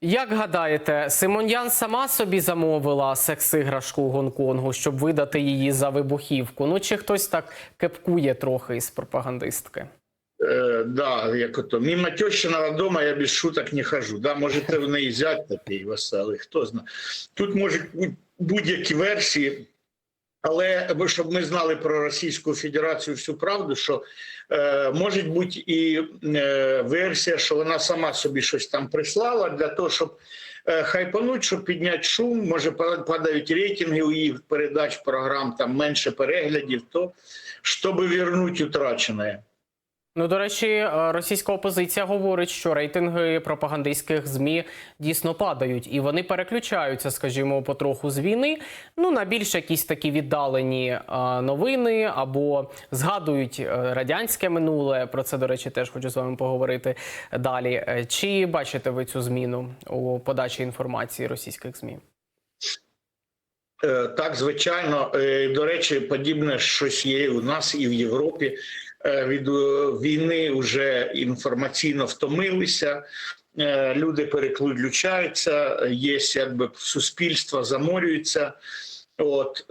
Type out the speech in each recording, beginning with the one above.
Як гадаєте, Симоньян сама собі замовила секс-іграшку у Гонконгу, щоб видати її за вибухівку? Ну чи хтось так кепкує трохи із пропагандистки? Е, да, як ото, мимо тещиного дома я без шуток не хожу. Да, може, це в неї зять такий веселий, хто знає. Тут можуть бути будь-які версії, але щоб ми знали про Російську Федерацію всю правду, що е, може бути і е, версія, що вона сама собі щось там прислала для того, щоб е, хайпануть, щоб підняти шум, може па- падають рейтинги у їх передач, програм, там менше переглядів, то щоб вернуть утрачене. Ну, до речі, е, російська опозиція говорить, що рейтинги пропагандистських змі дійсно падають, і вони переключаються, скажімо, потроху з війни. Ну на більш якісь такі віддалені е, новини або згадують е, радянське минуле. Про це, до речі, теж хочу з вами поговорити далі. Чи бачите ви цю зміну у подачі інформації російських змі? Так, звичайно. До речі, подібне щось є у нас і в Європі. Е, Від е, війни вже інформаційно втомилися. Е, Люди переключаються, є якби суспільство заморюється. От,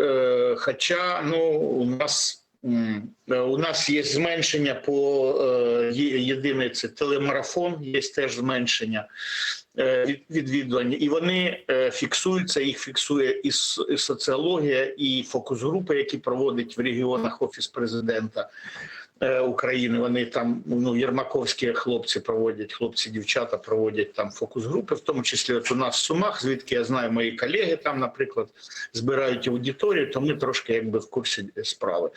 хоча ну, у нас у нас є зменшення по е, це телемарафон, є теж зменшення е, від- відвідування, і вони фіксуються. Їх фіксує і соціологія, і фокус-групи, які проводить в регіонах офіс президента України. Вони там ну єрмаковські хлопці проводять, хлопці, дівчата проводять там фокус-групи, в тому числі от у нас в Сумах, звідки я знаю, мої колеги там, наприклад, збирають аудиторію, то ми трошки якби в курсі справи.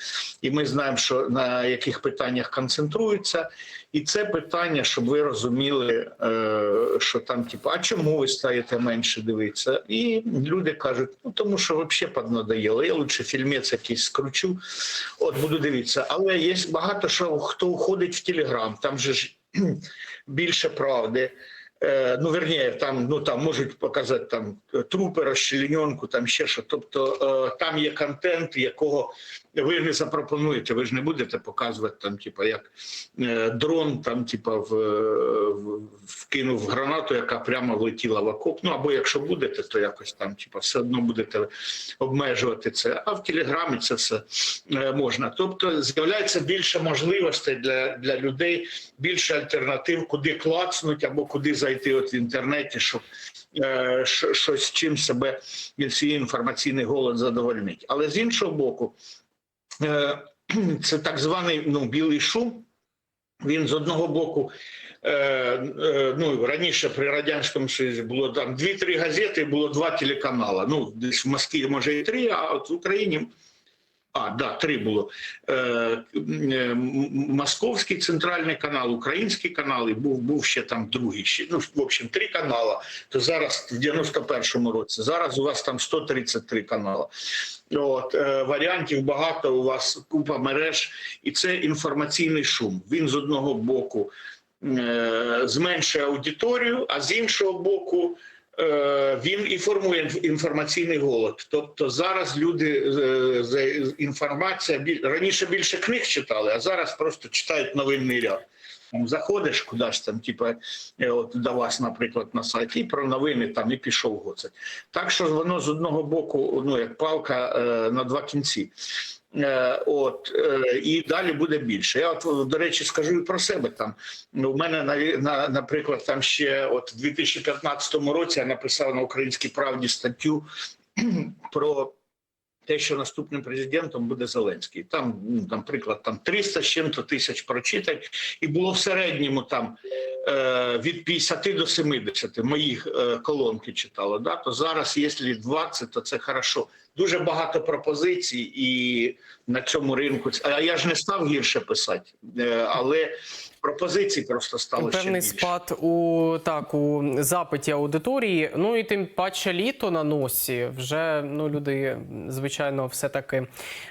І ми знаємо, що на яких питаннях концентруються. І це питання, щоб ви розуміли, е, що там, типу, а чому ви стаєте менше дивитися? І люди кажуть, ну тому що взагалі поднадоїло, я лучше фільмець якийсь скручу, от буду дивитися. Але є багато що хто уходить в Телеграм, там же ж більше правди. Е, Ну, верніше, там ну там можуть показати там трупи, розчлененку, там ще що. Тобто е, там є контент, якого ви не запропонуєте. Ви ж не будете показувати там, типа як е, дрон, там, типа в, в вкинув гранату, яка прямо влетіла в окоп. Ну або якщо будете, то якось там, типа, все одно будете обмежувати це. А в телеграмі це все е, можна. Тобто з'являється більше можливостей для, для людей, більше альтернатив, куди клацнуть або куди зайти от в інтернеті, щоб е, щось чим себе від інформаційний голод задовольнить. Але з іншого боку, це так званий ну, білий шум. Він з одного боку. Е, е, ну раніше при радянському союзі було там дві-три газети, було два телеканали. Ну десь в Москві може і три, а от в Україні а, да, три було. Е, е, Московський центральний канал, український канал, і був, був ще там другий. Ще, ну, в общем, три канали. То зараз в 91-му році. Зараз у вас там 133 канали. От, е, варіантів багато, у вас купа мереж, і це інформаційний шум. Він з одного боку е, зменшує аудиторію, а з іншого боку. Е, Він і формує інф- інформаційний голод. Тобто зараз люди е, інформація раніше більше книг читали, а зараз просто читають новинний ряд. Заходиш кудись там, типа, е, от до вас, наприклад, на сайті, і про новини там і пішов гоцать. Так що воно з одного боку, ну як палка на два кінці. Е, От е, і далі буде більше. Я от до речі скажу і про себе там. Ну, у мене на, на наприклад, там ще от в 2015 році я написав на українській правді статтю про те, що наступним президентом буде Зеленський. Там, ну, наприклад, там 300 з чим-то тисяч прочитань, і було в середньому там від 50 до 70 моїх е, колонки читало. Да? То зараз, якщо 20, то це хорошо. Дуже багато пропозицій, і на цьому ринку а я ж не став гірше писати, е, але пропозицій просто стало ще Певний більше. спад у так у запиті аудиторії. Ну і тим паче літо на носі. Вже ну люди звичайно все таки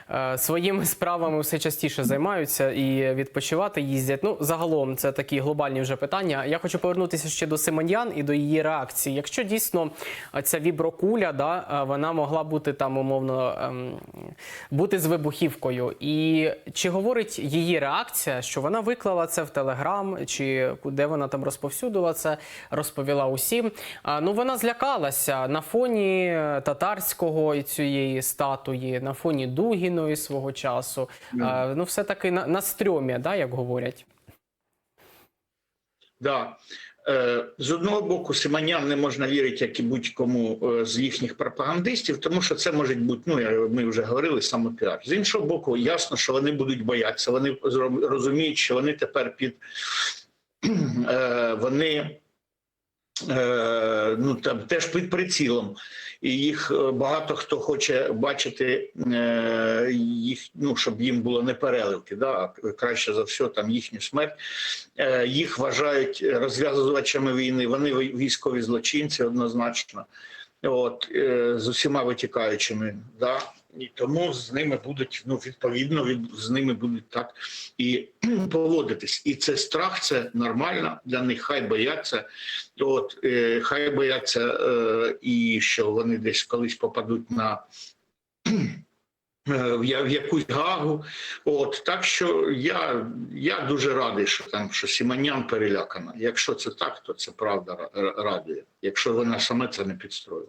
е, своїми справами все частіше займаються і відпочивати їздять. Ну загалом це такі глобальні вже питання. Питання. Я хочу повернутися ще до Симоньян і до її реакції. Якщо дійсно е, ця віброкуля, да, е, вона могла бути там умовно ем, бути з вибухівкою. І чи говорить її реакція, що вона виклала це в Телеграм, чи де вона там розповсюдила це, розповіла усім. Ну вона злякалася на фоні е, татарського і цієї статуї, на фоні Дугіної свого часу. А, ну, все таки на, на стрьомі, да, як говорять. Да. Е, З одного боку, Симонян не можна вірити, як і будь-кому е, з їхніх пропагандистів, тому що це може бути, ну ми вже говорили, самопіар. З іншого боку, ясно, що вони будуть боятися. Вони розуміють, що вони тепер під е, вони ну там теж під прицілом, і їх е, багато хто хоче бачити е, їх, ну щоб їм було не переливки, да, краще за все там їхню смерть. Е, їх вважають розв'язувачами війни. Вони військові злочинці однозначно, от е, з усіма витікаючими. Да? І тому з ними будуть ну відповідно від з ними будуть так і поводитись. І це страх, це нормально для них. Хай бояться. От е, хай бояться, е, і що вони десь колись попадуть на. е, В якусь гагу, от так що я, я дуже радий, що там що Сіманян перелякана. Якщо це так, то це правда ра- ра- радує. Якщо вона саме це не підстроїла.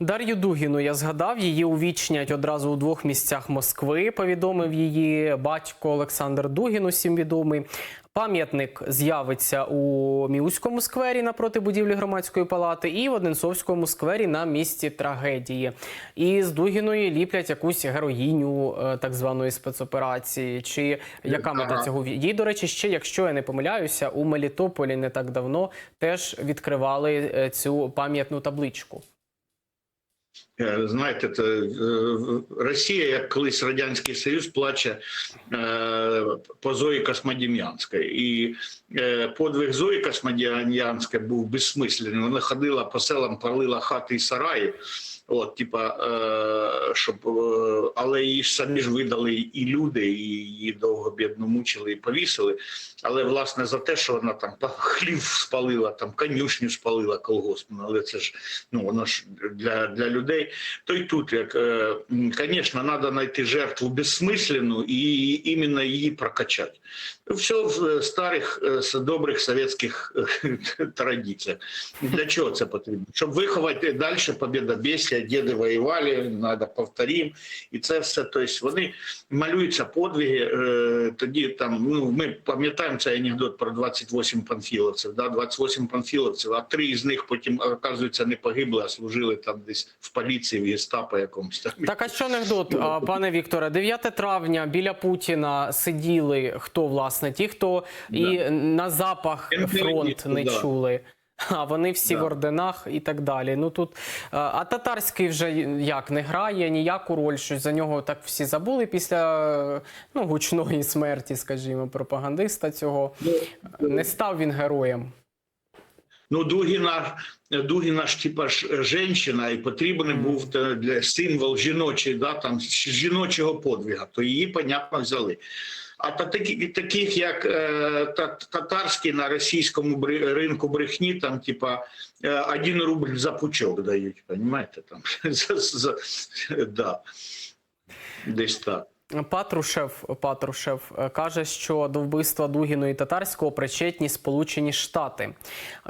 Дар'ю Дугіну я згадав, її увічнять одразу у двох місцях Москви. Повідомив її батько Олександр Дугін, усім відомий. Пам'ятник з'явиться у Міуському сквері напроти будівлі громадської палати і в Одинцовському сквері на місці трагедії. І з Дугіної ліплять якусь героїню е, так званої спецоперації. Чи яка мета Ага. цього їй, до речі, ще, якщо я не помиляюся, у Мелітополі не так давно теж відкривали е, цю пам'ятну табличку. Е, Знаєте, це, е, Росія, як колись Радянський Союз, плаче е, по Зої Космодем'янської. І подвиг Зої Космодем'янської був безсмислений. Вона ходила по селам, палила хати і сараї. От, типа, е, щоб, е, але її ж самі ж видали і люди, і її довго бідно мучили і повісили. Але власне за те, що вона там хлів спалила, там конюшню спалила колгоспну, але це ж ну воно ж для, для людей. То й тут, як е, звісно, треба знайти жертву безсмисленну і іменно її прокачати. Все в е, старих е, добрих совєтських е, традиціях. Для чого це потрібно? Щоб виховати далі побєдобєсія, діди воювали, треба повторім. І це все. Тобто вони малюються подвиги. Тоді там, ну ми пам'ятаємо цей анекдот про 28 панфіловців. Да? 28 панфіловців, а три з них потім, оказується, не погибли, а служили там десь в поліції, в гестапо якомусь там. Так, а що анекдот, пане Вікторе? 9 травня біля Путіна сиділи хто власне? Ті, хто і на запах фронт не да. чули. А вони всі Да. в орденах і так далі. Ну тут а, татарський вже як не грає ніяку роль, що за нього так всі забули після ну, гучної смерті, скажімо, пропагандиста цього. Не став він героєм. Ну, Дугіна, Дугіна ж типа ж жінка, і потрібен був для символ жіночий, да, там жіночого подвига, то її, понятно, взяли. А від таких, як татарські татарський на російському ринку брехні, там, типа, е, один рубль за пучок дають, розумієте? Там, да. Десь так. Патрушев Патрушев е, каже, що до вбивства Дугіної татарського причетні Сполучені Штати.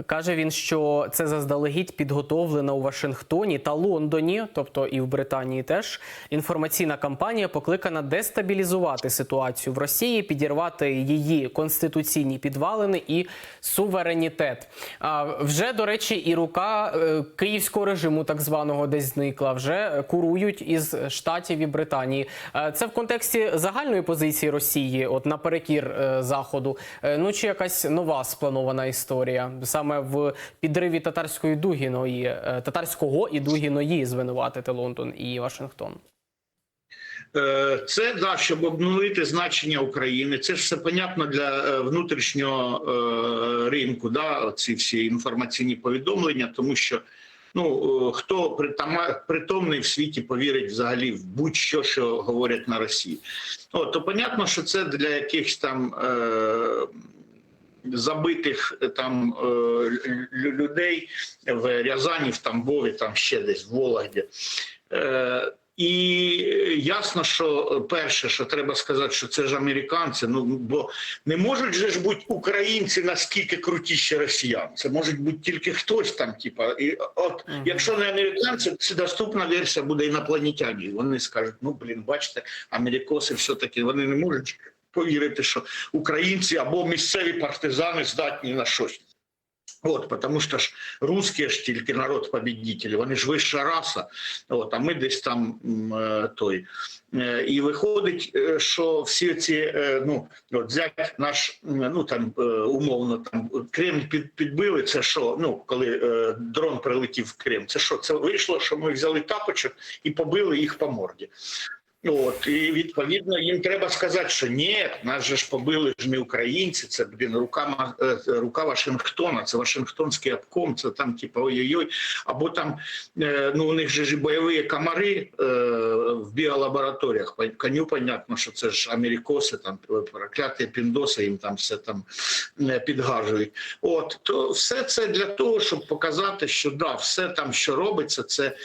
Каже він, що це заздалегідь підготовлена у Вашингтоні та Лондоні, тобто і в Британії теж інформаційна кампанія покликана дестабілізувати ситуацію в Росії, підірвати її конституційні підвалини і суверенітет. А вже до речі, і рука е, київського режиму, так званого, десь зникла. Вже курують із штатів і Британії. Е, Це в контексті загальної позиції Росії, от наперекір е, заходу. Е, Ну чи якась нова спланована історія саме в підриві татарської дугіної, е, татарського і дугіної звинуватити Лондон і Вашингтон. Це да, щоб обнулити значення України. Це ж все понятно для внутрішнього ринку. Да, ці всі інформаційні повідомлення, тому що ну е, хто притама- притомний в світі повірить взагалі в будь-що, що говорять на Росії. О, то понятно, що це для якихось там. Е, забитих е, там е, людей в Рязані, в Тамбові, там ще десь в Вологді. Е, і ясно, що е, перше, що треба сказати, що це ж американці. Ну бо не можуть же ж бути українці наскільки крутіші росіян. Це можуть бути тільки хтось там. Типа, і от Мгм. якщо не американці, це доступна версія буде інопланетяні. Вони скажуть: ну блін, бачите, америкоси все таки вони не можуть повірити, що українці або місцеві партизани здатні на щось. От, тому що ж русські ж тільки народ побідітель, вони ж вища раса, от, а ми десь там е, той. Е, І виходить, що всі ці, е, ну, от взять наш, ну там е, умовно, там Крим під, підбили, це що, ну, коли е, дрон прилетів в Крим, це що, це вийшло, що ми взяли тапочок і побили їх по морді. От і відповідно їм треба сказати, що ні, нас же ж побили ж не українці. Це блін рука е, рука Вашингтона. Це Вашингтонський обком. Це там, типу, ой-ой-ой. Або там е, ну у них же ж бойові комари е, в біолабораторіях. Коню понятно, що це ж америкоси, там прокляті піндоси, їм там все там підгажують. От то все це для того, щоб показати, що да, все там, що робиться, це.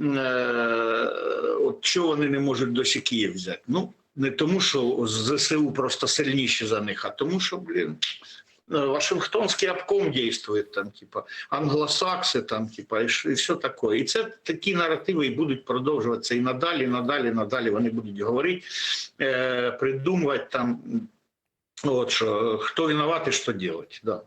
Е, от чого вони не можуть досі Київ взяти? Ну не тому, що ЗСУ просто сильніші за них, а тому, що блін. е, Вашингтонський обком дійствує там, типа англосакси, там, типа, і, і все таке. І це такі наративи і будуть продовжуватися і надалі, і надалі, і надалі вони будуть говорити, е, придумувати там, от що хто винуватий, що робити. Да.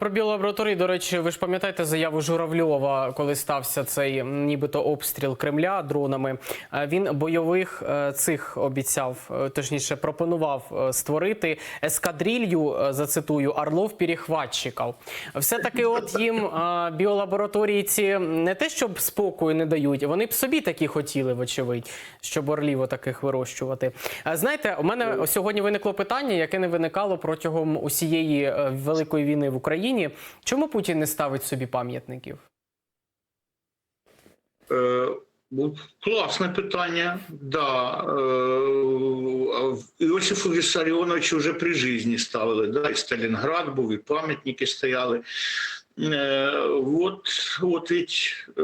Про біолабораторії, до речі, ви ж пам'ятаєте заяву Журавльова, коли стався цей нібито обстріл Кремля дронами. Е, Він бойових е, цих обіцяв, е, точніше, пропонував створити ескадрилью, зацитую, орлов перехватчиків. Все таки, от їм біолабораторії ці не те, щоб спокою не дають, вони б собі такі хотіли, вочевидь, щоб орлів таких вирощувати. Знаєте, у мене сьогодні виникло питання, яке не виникало протягом усієї великої війни в Україні. Чому Путін не ставить собі пам'ятників? Е, Класне питання. Да. Е, Іосифу Вісаріоновичу вже при житті ставили. Да? І Сталінград був, і пам'ятники стояли. Е, От, от ведь, е,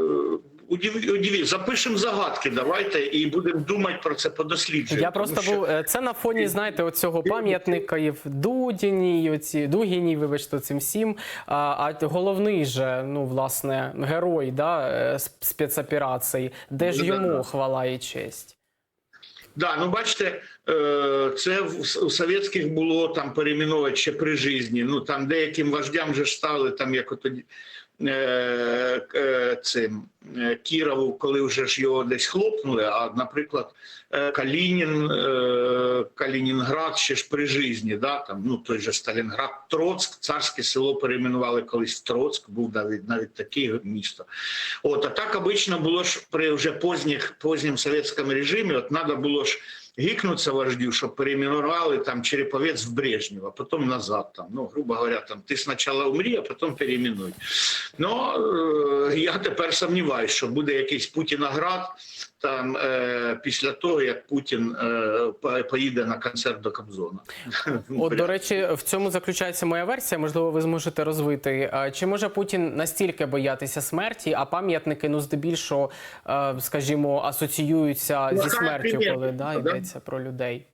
удив- запишемо загадки, давайте, і будемо думати про це подосліджувати. Я просто був е, це на фоні, знаєте, оцього пам'ятників Дудіній, оці Дугіній, вибачте, цим всім. А, а головний же, ну власне, герой да, е, с- спецоперацій, де ж йому хвала і честь. Да, ну бачите, е, це в- у совєтських було там перейменовувати ще при житті. Ну там деяким вождям вже стали там, як от тоді цим е, Кірову, коли вже ж його десь хлопнули. А, наприклад, е, Калінін, е, Калінінград ще ж при житті, да, там, ну той же Сталінград, Троцьк, царське село перейменували колись в Троцьк, був навіть навіть таке місто. От, а так обично було ж при вже поздніх, позднім совєтському режимі, от треба було ж гікнуться вождю, щоб перейменували там Череповець в Брежнева, потім назад. Там, ну, грубо говоря, там, ти спочатку умрі, а потім переіменуй. Ну, е, я тепер сумніваюся, що буде якийсь Путіноград там, е, після того, як Путін е, поїде на концерт до Кобзона. От, до речі, в цьому заключається моя версія. Можливо, ви зможете розвити. Чи може Путін настільки боятися смерті, а пам'ятники, ну здебільшого, е, скажімо, асоціюються зі смертю, коли да, да? йдеться про людей?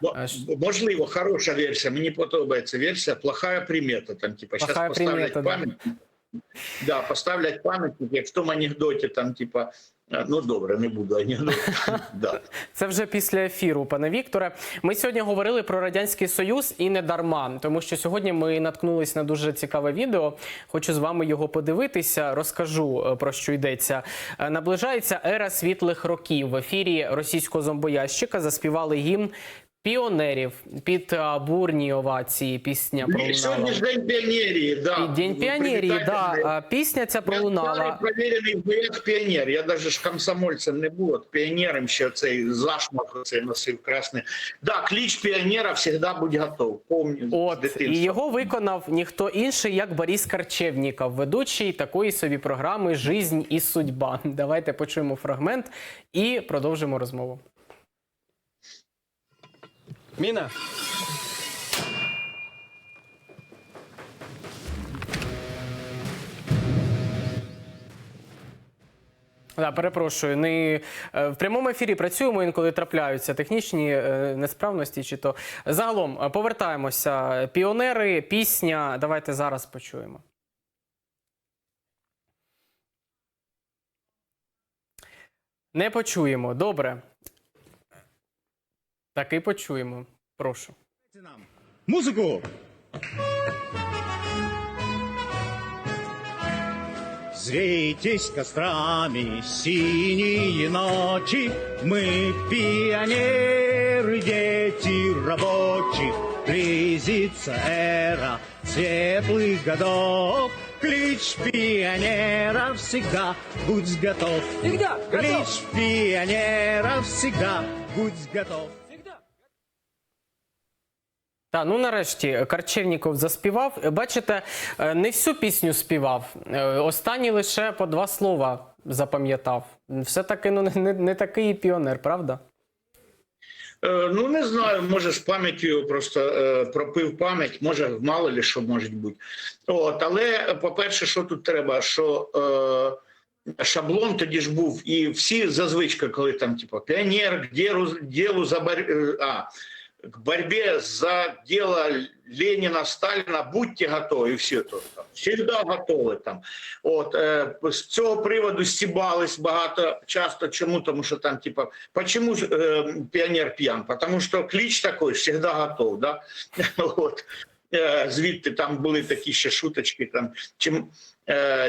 Бо- Можливо, хороша версія. Мені подобається версія. Плохая примета. Там, типа, Плохая поставлять примета, да. пам'ятник. Да, поставлять пам'ятник, як в тому анекдоті, там, типа, ну добре, не буду ані. Да. Це вже після ефіру, пане Вікторе. Ми сьогодні говорили про радянський союз і не дарма, тому що сьогодні ми наткнулись на дуже цікаве відео. Хочу з вами його подивитися. Розкажу е, про що йдеться. Е, Наближається ера світлих років. В ефірі російського зомбоящика заспівали гімн. Піонерів під е, бурні овації пісня пролунала. Сьогодні ж День піонерії, да. І День піонерії, да. Пісня ця пролунала. старий провірений боєць піонер. Я навіть ж комсомольцем не був, от піонером ще цей зашмах оцей носив красний. Да, клич піонера завжди будь готов. Помню з От і його виконав ніхто інший, як Борис Карчевніков, ведучий такої собі програми Жизнь і судьба. Давайте почуємо фрагмент і продовжимо розмову. Міна. Да, перепрошую, не е, в прямому ефірі працюємо інколи трапляються технічні е, несправності. Чи то загалом е, повертаємося. Піонери, пісня. Давайте зараз почуємо. Не почуємо. Добре. Таки почуємо. Прошу. Музыку! Взвейтесь кострами синие ночи, Мы пионеры, дети рабочих, Близится эра светлых годов, Клич пионера всегда будь готов. Всегда готов. Клич пионера всегда будь готов. Та ну нарешті Карчевніков заспівав. Бачите, е, не всю пісню співав. Е, Останні лише по два слова запам'ятав. Все таки ну не, не такий піонер, правда? Е, Ну не знаю, може з пам'яттю просто е, пропив пам'ять, може мало ли що може бути. От, але по-перше, що тут треба, що е, шаблон тоді ж був, і всі зазвичка, коли там, типу, піонер ділу, ділу за бор... е, а, к борьбе за дело Ленина, Сталина, будьте готові, і все то там. Всегда готові там. От е, з цього приводу стібались багато часто. Чому? Тому що там, типа, почему е, піонер п'ян? Тому що кліч такий завжди готов. Да? От. Е, звідти там були такі ще шуточки. Там чим,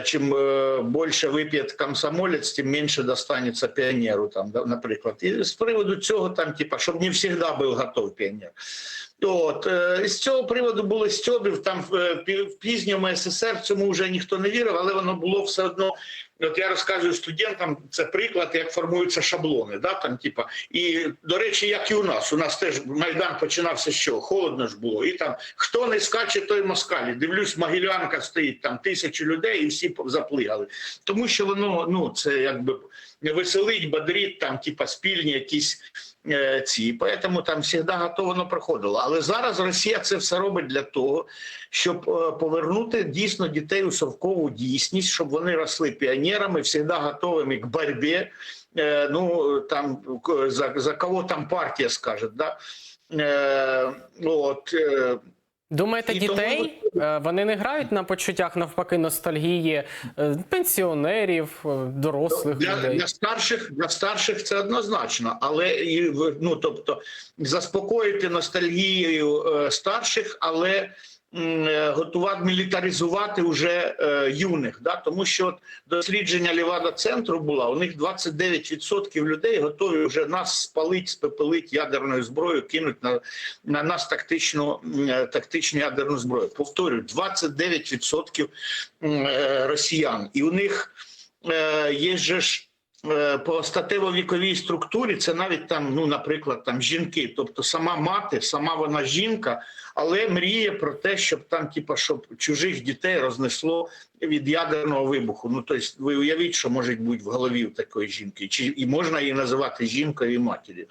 чим е, більше вип'є комсомолець, тим менше достанеться піонеру. Там, наприклад. І з приводу цього, там, типа, щоб не завжди був готов піонер. От е, з цього приводу були стьобів там в пізньому СССР. Цьому вже ніхто не вірив, але воно було все одно. От я розказую студентам, це приклад, як формуються шаблони. Да, там, типа, і до речі, як і у нас. У нас теж майдан починався з чого? Холодно ж було. І там хто не скаче, той москалі. Дивлюсь, Могилянка стоїть там тисячі людей, і всі заплигали. Тому що воно ну це якби веселить, бодрить, там, типа спільні якісь ці. Поэтому там завжди готово воно проходило. Але зараз Росія це все робить для того, щоб е, повернути дійсно дітей у совкову дійсність, щоб вони росли піонерами, завжди готовими к боротьбі. Е, ну там за, за кого там партія скаже, да? Е, от, е, Думаєте, І дітей тому... вони не грають на почуттях навпаки ностальгії е, пенсіонерів, е, дорослих Для, людей? для старших для старших це однозначно, але ну тобто заспокоїти ностальгією е, старших, але е, готувати мілітаризувати уже е, юних. Да? Тому що от дослідження Лівада центру була. У них 29% людей готові вже нас спалить, спепелить ядерною зброєю, кинуть на, на нас тактичну е, тактичну ядерну зброю. Повторюю, 29% м, е, росіян, і у них е, є же ж е, по статево-віковій структурі, це навіть там, ну, наприклад, там жінки, тобто сама мати, сама вона жінка, але мріє про те, щоб там, типа, щоб чужих дітей рознесло від ядерного вибуху. Ну, тобто, ви уявіть, що може бути в голові у такої жінки, чи і можна її називати жінкою і матір'ю.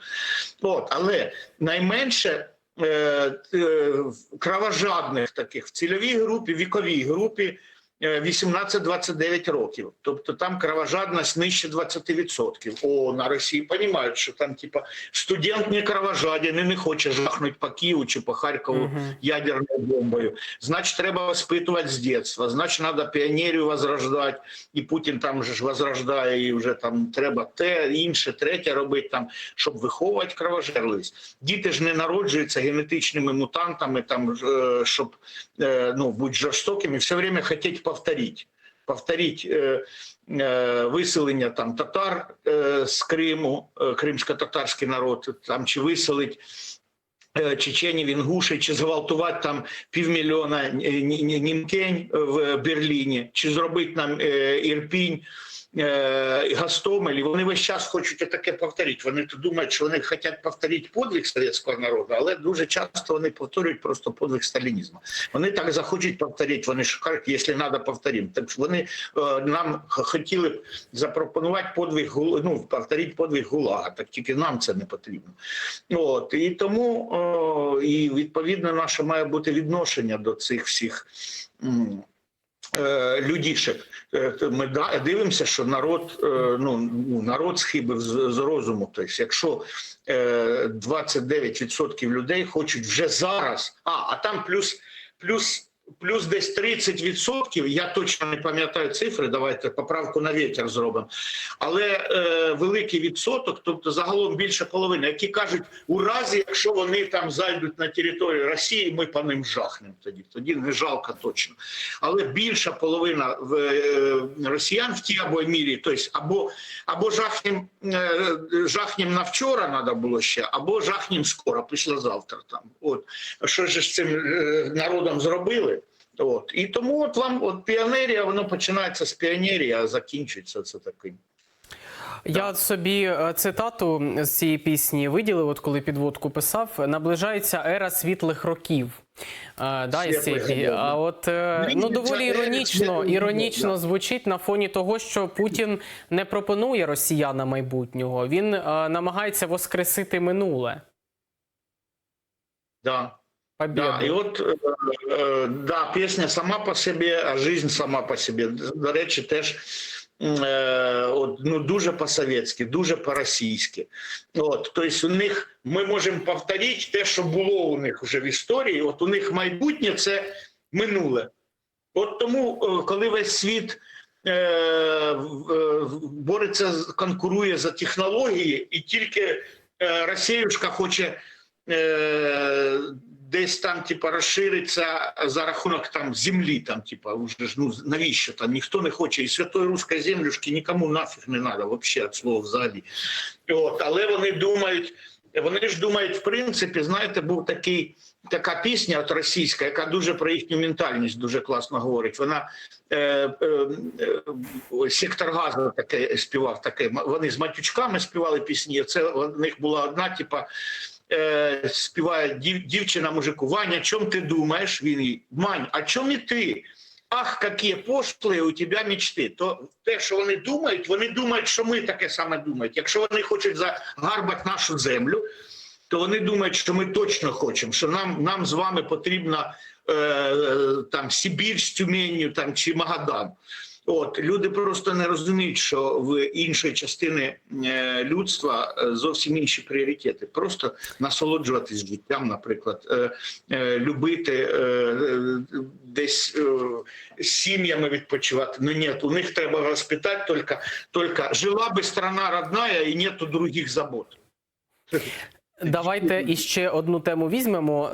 От, але найменше. е, е, Кровожадних таких в цільовій групі, віковій групі е, 18-29 років. Тобто там кровожадність нижче 20%. О, на Росії розуміють, що там, типа, студент не кровожаден і не хоче жахнути по Києву чи по Харкову Мгм. ядерною бомбою. Значить, треба воспитувати з дитинства. Значить, треба піонерію возрождати. І Путін там же ж возрождає, і вже там треба те, інше, третє робити, там, щоб виховувати кровожерливість. Діти ж не народжуються генетичними мутантами, там, е, щоб е, ну, бути жорстокими, все время хотіть повторити. Повторіть е, е, виселення там татар е, з Криму, е, кримсько-татарський народ, там чи виселить е, чеченів, інгуші, чи зґвалтувати там півмільйона е, ні- ні- німкень в Берліні, чи зробити нам е, Ірпінь. Е, Гастомель, вони весь час хочуть таке повторити. Вони думають, що вони хочуть повторити подвиг совєтського народу, але дуже часто вони повторюють просто подвиг сталінізму. Вони так захочуть повторити. Вони кажуть, якщо треба, повторимо. Так що вони е, нам хотіли б запропонувати подвиг ну, повторити подвиг ГУЛАГа, так тільки нам це не потрібно. От і тому о, і відповідно наше має бути відношення до цих всіх. Е, людіше. Е, Ми дивимося, що народ, е, ну, ну, народ схибив з, розуму. Тобто, якщо е, 29% людей хочуть вже зараз, а, а там плюс, плюс, плюс десь 30%, я точно не пам'ятаю цифри, давайте поправку на вітер зробимо. Але е, великий відсоток, тобто загалом більше половини, які кажуть, у разі, якщо вони там зайдуть на територію Росії, ми по ним жахнемо тоді. Тоді не жалко точно. Але більша половина в, е, росіян в тій або мірі, тобто або, або жахнем, е, жахнем на вчора треба було ще, або жахнем скоро, післязавтра. Там. От. Що ж з цим е, народом зробили? От. І тому от вам от піонерія, воно починається з піонерії, а закінчується це таким. Я собі е, цитату з цієї пісні виділив, от коли підводку писав. Наближається ера світлих років. Е, да, років, а от е, ну доволі іронічно, іронічно звучить на фоні того, що Путін не пропонує росіянам майбутнього. Він е, намагається воскресити минуле. Да. Побєду. Да, і от е, да, пісня сама по собі, а жизнь сама по собі. До речі, теж е, от, ну, дуже по-совєтськи, дуже по-російськи. От, тобто у них ми можемо повторити те, що було у них вже в історії. От у них майбутнє це минуле. От тому, е, коли весь світ е, бореться, конкурує за технології, і тільки Росіюшка хоче е, десь там, типа, розшириться за рахунок там землі, там, типа, уже ж ну навіщо там ніхто не хоче, і святої руської землюшки нікому нафіг не треба, взагалі від слова взагалі. От, але вони думають. Вони ж думають, в принципі, знаєте, був такий така пісня от російська, яка дуже про їхню ментальність дуже класно говорить. Вона е, е, е, сектор газу таке співав таке. Вони з матючками співали пісні. Це у них була одна, типа. Е, співає дів, дівчина мужику, Ваня, о чому ти думаєш? Він їй, Мань, а чому і ти? Ах, які пошлі у тебе мечти. То те, що вони думають, вони думають, що ми таке саме думають. Якщо вони хочуть загарбати нашу землю, то вони думають, що ми точно хочемо, що нам, нам з вами потрібна е, е, там Сибір з Тюменью там, чи Магадан. От люди просто не розуміють, що в іншої частини е, людства е, зовсім інші пріоритети. Просто насолоджуватись життям, наприклад, е, любити десь сім'ями відпочивати. Ну ні, у них треба розпитати тільки, тільки жила би страна родная і нету других забот. Давайте іще одну тему візьмемо.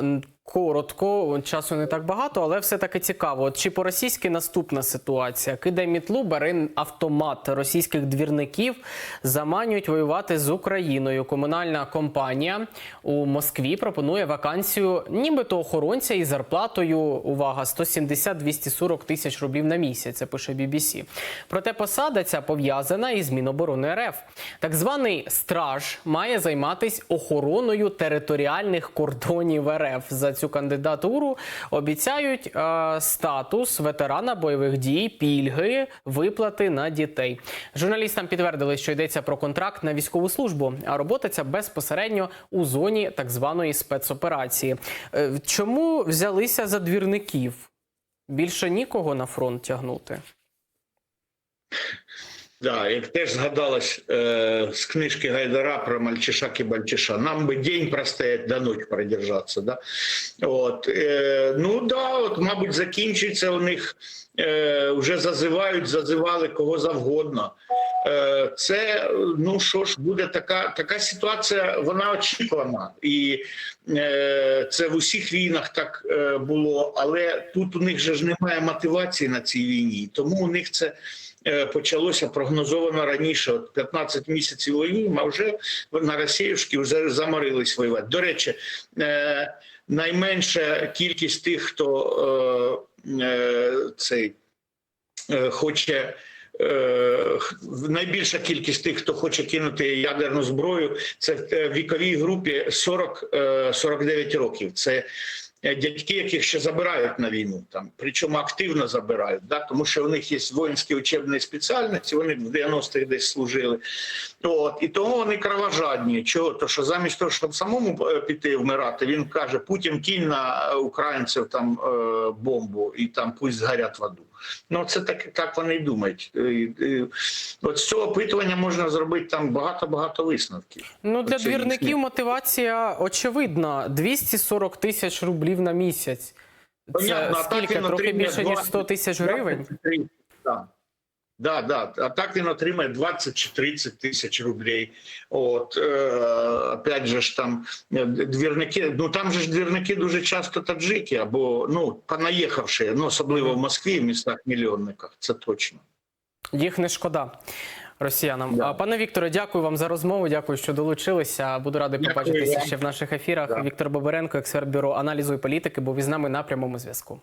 Коротко, часу не так багато, але все таки цікаво. От чи по-російськи наступна ситуація? Кидай мітлу, бери автомат російських двірників заманюють воювати з Україною. Комунальна компанія у Москві пропонує вакансію, нібито охоронця із зарплатою. Увага 170-240 тисяч рублів на місяць. Це пише BBC. Проте посада ця пов'язана із Міноборони РФ. Так званий страж має займатися охороною територіальних кордонів РФ. За цю кандидатуру обіцяють е, статус ветерана бойових дій, пільги, виплати на дітей. Журналістам підтвердили, що йдеться про контракт на військову службу, а робота ця безпосередньо у зоні так званої спецоперації. Е, Чому взялися за двірників? Більше нікого на фронт тягнути. Да, як теж згадалось е, з книжки Гайдара про мальчиша кибальчиша. Нам би день простоять до ночі продержатися. Да? От, е, ну да, от, мабуть, закінчиться у них, е, вже зазивають, зазивали кого завгодно. Е, це, ну що ж, буде така, така ситуація, вона очікувана. І е, це в усіх війнах так е, було, але тут у них же ж немає мотивації на цій війні, тому у них це почалося прогнозовано раніше. От 15 місяців воюємо, а вже на Росіюшки вже заморились воювати. До речі, е, найменша кількість тих, хто е, е, цей е, хоче. е, Найбільша кількість тих, хто хоче кинути ядерну зброю, це в е, віковій групі 40-49 років. Це е, дядьки, яких ще забирають на війну, там причому активно забирають, да, тому що у них є воїнські учебні спеціальності, вони в 90-х десь служили. От і тому вони кровожадні. Чого? То що замість того, щоб самому е, піти вмирати, він каже: Путін кінь на українців там е, бомбу і там пусть згорять в аду. Ну це так, так вони й думають. Е, е, От з цього опитування можна зробити там багато багато висновків. Ну для Оце двірників мотивація очевидна: 240 тисяч рублів на місяць. Це Понятно, скільки? Трохи більше ніж 100 тисяч гривень. 23, Да. Да. А так він отримає 20 чи 30 тисяч рублей. От, е, опять же ж там е, двірники, ну там же ж двірники дуже часто таджики, або ну, понаїхавши, ну, особливо в Москві, в містах мільйонниках, це точно. Їх не шкода. Росіянам. Да. Пане Вікторе, дякую вам за розмову. Дякую, що долучилися. Буду радий Дякую побачитися вам. ще в наших ефірах. Да. Віктор Боберенко, експерт бюро аналізу і політики, був із нами на прямому зв'язку.